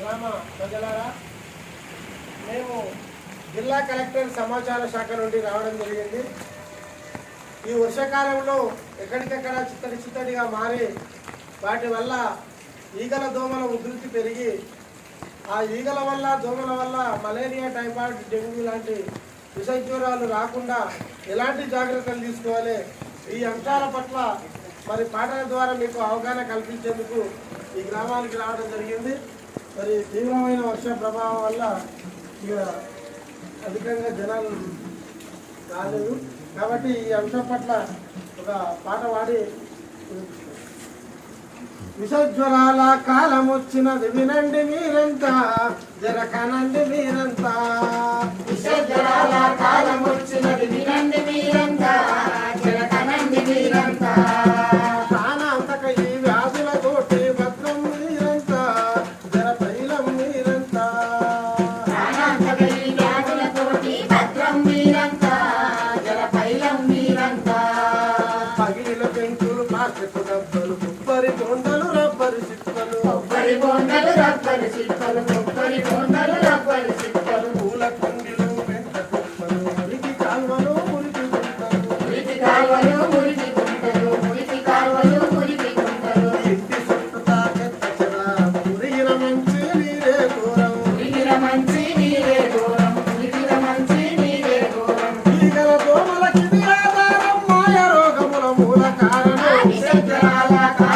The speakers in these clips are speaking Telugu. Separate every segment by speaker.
Speaker 1: గ్రామ ప్రజలారా మేము జిల్లా కలెక్టర్ సమాచార శాఖ నుండి రావడం జరిగింది. ఈ వర్షాకాలంలో ఎక్కడికెక్కడ చిత్తడి చిత్తడిగా మారి వాటి వల్ల ఈగల దోమల ఉధృతి పెరిగి ఆ ఈగల వల్ల దోమల వల్ల మలేరియా టైఫాయిడ్ డెంగ్యూ లాంటి విషజ్వరాలు రాకుండా ఎలాంటి జాగ్రత్తలు తీసుకోవాలి? ఈ అంశాల పట్ల మరి పాటల ద్వారా మీకు అవగాహన కల్పించేందుకు ఈ గ్రామానికి రావడం జరిగింది. మరి తీవ్రమైన వర్ష ప్రభావం వల్ల ఇక అధికంగా జనాలు రాలేదు. కాబట్టి ఈ అంశం పట్ల ఒక పాట పాడి విషజ్వరాల కాలం వచ్చినది వినండి మీరంతా జరకనండి మీరంతా.
Speaker 2: విషజ్వరాల కాలం వచ్చినది వినండి
Speaker 1: డబ్బలు కొబ్బరి బొండలు రబ్బరు చిప్పలు.
Speaker 2: కొబ్బరి బొండలు రబ్బరు చిప్పలు కొబ్బరి బొండలు రబ్బరు చిప్పలు.
Speaker 1: పూల కుండీలు వెంట కుప్పలు మురికి కాల్వలు మురికి గుంటలు.
Speaker 2: మురికి కాలువలు మురికి గుంటలు మురికి కాలువలు మురికి గుంటలు.
Speaker 1: ఇంటి చుట్టూ తాకెత్త చెద మురిగిన మంచి నీరే దూరం
Speaker 2: మురిగిన మంచి నీరే దూరం మురిగిన మంచి నీరే దూరం
Speaker 1: ఈగల దోమలకి ఆధారం
Speaker 2: విషజ్వరాల కాలం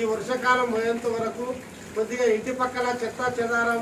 Speaker 1: ఈ వర్షాకాలం పోయేంత వరకు కొద్దిగా ఇంటి పక్కల చెత్త చెదారం